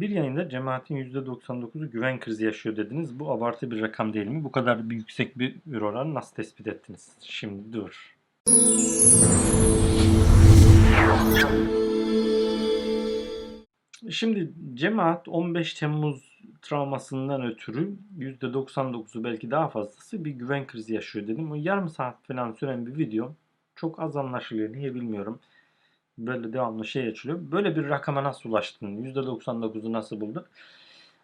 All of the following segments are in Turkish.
Bir yayında cemaatin %99'u güven krizi yaşıyor dediniz. Bu abartı bir rakam değil mi? Bu kadar bir yüksek bir bir oran nasıl tespit ettiniz? Şimdi dur. Şimdi cemaat 15 Temmuz travmasından ötürü %99'u belki daha fazlası bir güven krizi yaşıyor dedim. O yarım saat falan süren bir video. Çok az anlaşılıyor. Niye bilmiyorum. Böyle devamlı şey açılıyor. Böyle bir rakama nasıl ulaştın? %99'u nasıl buldun?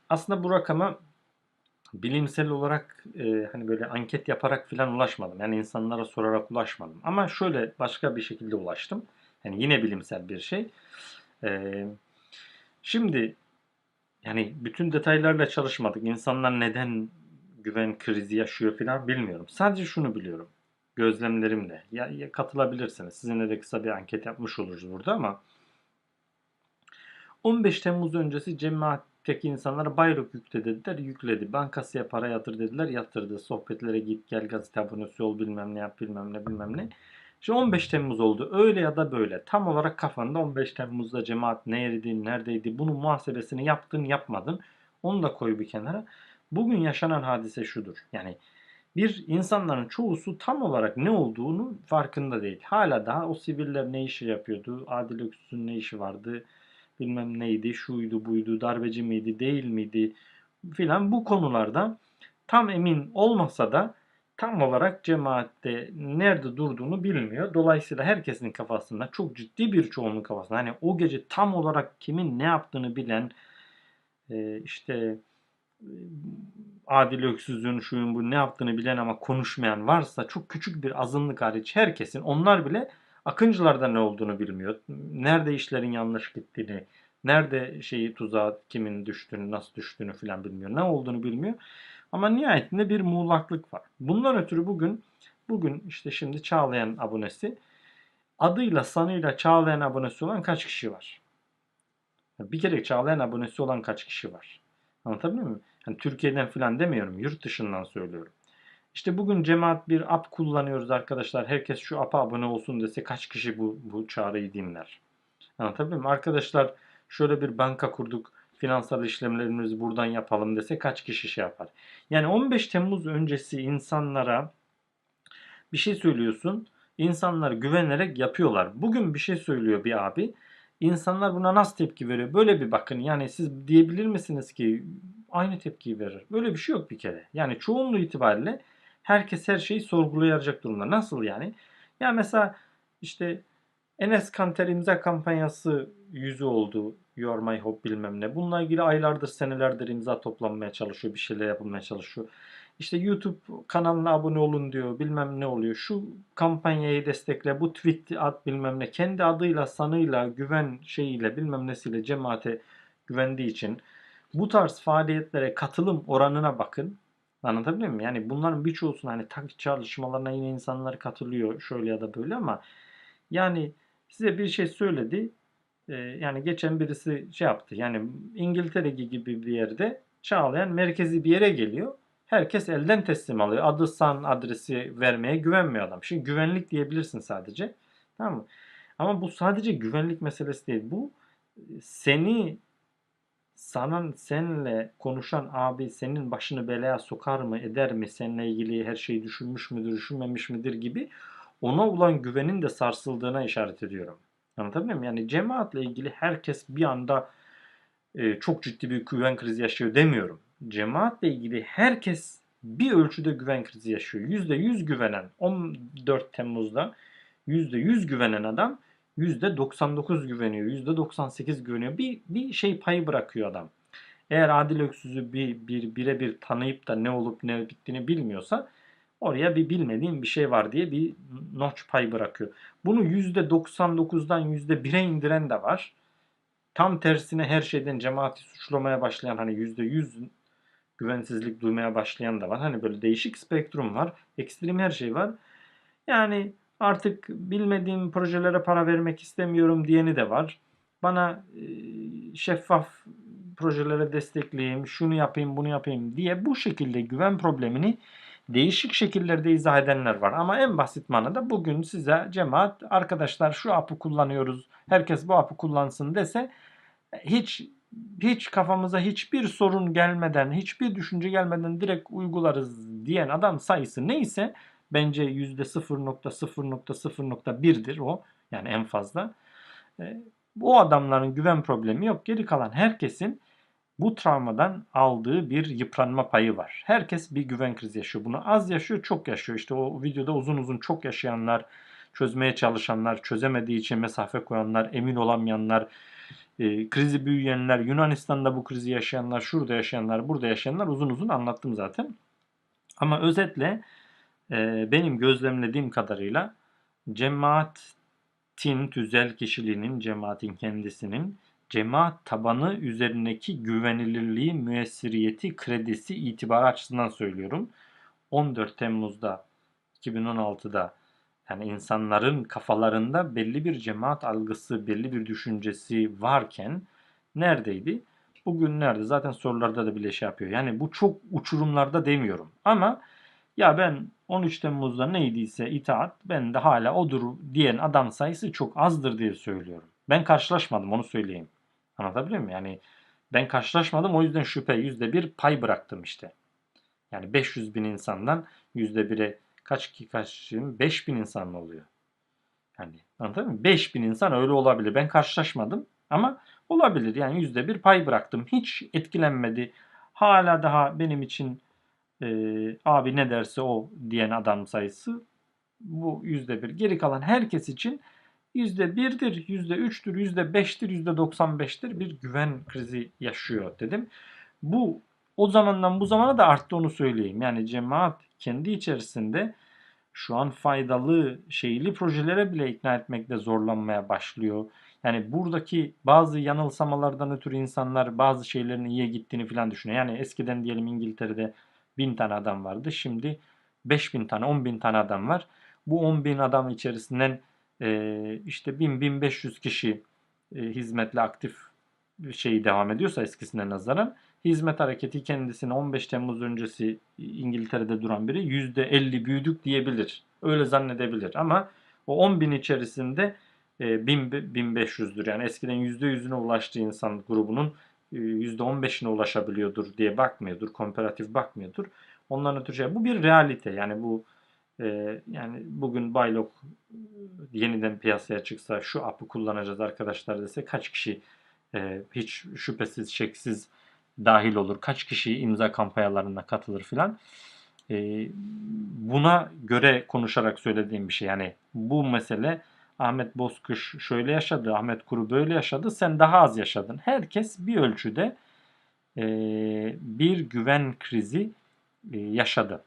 Aslında bu rakama bilimsel olarak e, hani böyle anket yaparak falan ulaşmadım. Yani insanlara sorarak ulaşmadım. Ama şöyle başka bir şekilde ulaştım. Yani yine bilimsel bir şey. E, şimdi yani bütün detaylarla çalışmadık. İnsanlar neden güven krizi yaşıyor falan bilmiyorum. Sadece şunu biliyorum. Gözlemlerimle. Ya, ya katılabilirsiniz. Sizinle de kısa bir anket yapmış oluruz burada ama 15 Temmuz öncesi cemaatteki insanlara bayrak yükle dediler. Yükledi. Bankasıya para yatır dediler. Yatırdı. Sohbetlere git gel gazete abonesi ol bilmem ne yap bilmem ne bilmem ne. Şimdi 15 Temmuz oldu. Öyle ya da böyle. Tam olarak kafanda 15 Temmuz'da cemaat nereydi, neredeydi, bunun muhasebesini yaptın, yapmadın. Onu da koy bir kenara. Bugün yaşanan hadise şudur. Yani bir insanların çoğusu tam olarak ne olduğunu farkında değil. Hala daha o siviller ne işi yapıyordu, Adil Öksüz'ün ne işi vardı, bilmem neydi, şuydu buydu, darbeci miydi, değil miydi filan bu konularda tam emin olmasa da tam olarak cemaatte nerede durduğunu bilmiyor. Dolayısıyla herkesin kafasında çok ciddi bir çoğunluğun kafasında hani o gece tam olarak kimin ne yaptığını bilen e, işte Adil Öksüz'ün şuyun bu ne yaptığını bilen ama konuşmayan varsa çok küçük bir azınlık hariç herkesin onlar bile Akıncılarda ne olduğunu bilmiyor. Nerede işlerin yanlış gittiğini, nerede şeyi tuzağa kimin düştüğünü, nasıl düştüğünü filan bilmiyor. Ne olduğunu bilmiyor. Ama nihayetinde bir muğlaklık var. Bundan ötürü bugün bugün işte şimdi Çağlayan abonesi adıyla sanıyla Çağlayan abonesi olan kaç kişi var? Bir kere Çağlayan abonesi olan kaç kişi var? Anlatabiliyor muyum? Yani Türkiye'den filan demiyorum. Yurt dışından söylüyorum. İşte bugün cemaat bir app kullanıyoruz arkadaşlar. Herkes şu app'a abone olsun dese kaç kişi bu, bu çağrıyı dinler? Anlatabiliyor muyum? Arkadaşlar şöyle bir banka kurduk. Finansal işlemlerimizi buradan yapalım dese kaç kişi şey yapar? Yani 15 Temmuz öncesi insanlara bir şey söylüyorsun. İnsanlar güvenerek yapıyorlar. Bugün bir şey söylüyor bir abi. İnsanlar buna nasıl tepki veriyor? Böyle bir bakın. Yani siz diyebilir misiniz ki aynı tepkiyi verir? Böyle bir şey yok bir kere. Yani çoğunluğu itibariyle herkes her şeyi sorgulayacak durumda. Nasıl yani? Ya mesela işte Enes Kanter imza kampanyası yüzü oldu. Your My Hope bilmem ne. Bununla ilgili aylardır senelerdir imza toplanmaya çalışıyor. Bir şeyler yapılmaya çalışıyor. İşte YouTube kanalına abone olun diyor. Bilmem ne oluyor. Şu kampanyayı destekle. Bu tweet at bilmem ne. Kendi adıyla, sanıyla, güven şeyiyle bilmem nesiyle cemaate güvendiği için bu tarz faaliyetlere katılım oranına bakın. Anlatabiliyor muyum? Yani bunların birçoğusuna hani takip çalışmalarına yine insanlar katılıyor şöyle ya da böyle ama yani size bir şey söyledi. Ee, yani geçen birisi şey yaptı. Yani İngiltere gibi bir yerde Çağlayan merkezi bir yere geliyor. Herkes elden teslim alıyor. Adı san adresi vermeye güvenmiyor adam. Şimdi güvenlik diyebilirsin sadece. Tamam mı? Ama bu sadece güvenlik meselesi değil. Bu seni sana senle konuşan abi senin başını belaya sokar mı eder mi seninle ilgili her şeyi düşünmüş müdür düşünmemiş midir gibi ona olan güvenin de sarsıldığına işaret ediyorum. Anlatabiliyor muyum? Yani cemaatle ilgili herkes bir anda e, çok ciddi bir güven krizi yaşıyor demiyorum. Cemaatle ilgili herkes bir ölçüde güven krizi yaşıyor. %100 güvenen 14 Temmuz'da %100 güvenen adam %99 güveniyor, %98 güveniyor. Bir, bir şey payı bırakıyor adam. Eğer Adil Öksüz'ü bir, bir birebir tanıyıp da ne olup ne bittiğini bilmiyorsa oraya bir bilmediğim bir şey var diye bir notch pay bırakıyor. Bunu %99'dan %1'e indiren de var. Tam tersine her şeyden cemaati suçlamaya başlayan hani %100 güvensizlik duymaya başlayan da var. Hani böyle değişik spektrum var. Ekstrem her şey var. Yani artık bilmediğim projelere para vermek istemiyorum diyeni de var. Bana e, şeffaf projelere destekleyeyim, şunu yapayım, bunu yapayım diye bu şekilde güven problemini değişik şekillerde izah edenler var. Ama en basit manada bugün size cemaat arkadaşlar şu apı kullanıyoruz, herkes bu apı kullansın dese hiç hiç kafamıza hiçbir sorun gelmeden, hiçbir düşünce gelmeden direkt uygularız diyen adam sayısı neyse bence %0.0.0.1'dir o. Yani en fazla. E, o adamların güven problemi yok. Geri kalan herkesin bu travmadan aldığı bir yıpranma payı var. Herkes bir güven krizi yaşıyor. Bunu az yaşıyor, çok yaşıyor. İşte o videoda uzun uzun çok yaşayanlar, çözmeye çalışanlar, çözemediği için mesafe koyanlar, emin olamayanlar, e, krizi büyüyenler, Yunanistan'da bu krizi yaşayanlar, şurada yaşayanlar, burada yaşayanlar uzun uzun anlattım zaten. Ama özetle e, benim gözlemlediğim kadarıyla cemaatin tüzel kişiliğinin, cemaatin kendisinin cemaat tabanı üzerindeki güvenilirliği, müessiriyeti, kredisi, itibarı açısından söylüyorum. 14 Temmuz'da 2016'da yani insanların kafalarında belli bir cemaat algısı, belli bir düşüncesi varken neredeydi? Bugün nerede? Zaten sorularda da bile şey yapıyor. Yani bu çok uçurumlarda demiyorum. Ama ya ben 13 Temmuz'da neydiyse itaat ben de hala odur diyen adam sayısı çok azdır diye söylüyorum. Ben karşılaşmadım onu söyleyeyim. Anlatabiliyor muyum? Yani ben karşılaşmadım o yüzden şüphe yüzde bir pay bıraktım işte. Yani 500 bin insandan yüzde bire kaç ki kaç 5 bin insan mı oluyor? Yani anladın mı? 5 bin insan öyle olabilir. Ben karşılaşmadım ama olabilir. Yani yüzde bir pay bıraktım. Hiç etkilenmedi. Hala daha benim için e, abi ne derse o diyen adam sayısı bu yüzde bir. Geri kalan herkes için yüzde birdir, yüzde üçtür, yüzde beştir, yüzde doksan beştir bir güven krizi yaşıyor dedim. Bu o zamandan bu zamana da arttı onu söyleyeyim. Yani cemaat kendi içerisinde şu an faydalı şeyli projelere bile ikna etmekte zorlanmaya başlıyor. Yani buradaki bazı yanılsamalardan ötürü insanlar bazı şeylerin iyiye gittiğini falan düşünüyor. Yani eskiden diyelim İngiltere'de bin tane adam vardı. Şimdi 5000 tane, 10 bin tane adam var. Bu 10 bin adam içerisinden e, işte 1000-1500 kişi hizmetle aktif şeyi devam ediyorsa eskisine nazaran hizmet hareketi kendisine 15 Temmuz öncesi İngiltere'de duran biri %50 büyüdük diyebilir. Öyle zannedebilir ama o 10 bin içerisinde e, 1000, 1500'dür. Yani eskiden %100'üne ulaştığı insan grubunun e, %15'ine ulaşabiliyordur diye bakmıyordur. Komparatif bakmıyordur. Ondan ötürü şey. Bu bir realite. Yani bu e, yani bugün Baylok yeniden piyasaya çıksa şu app'ı kullanacağız arkadaşlar dese kaç kişi e, hiç şüphesiz şeksiz dahil olur. Kaç kişi imza kampanyalarına katılır filan. E, buna göre konuşarak söylediğim bir şey. Yani bu mesele Ahmet Bozkış şöyle yaşadı, Ahmet Kuru böyle yaşadı, sen daha az yaşadın. Herkes bir ölçüde e, bir güven krizi yaşadı.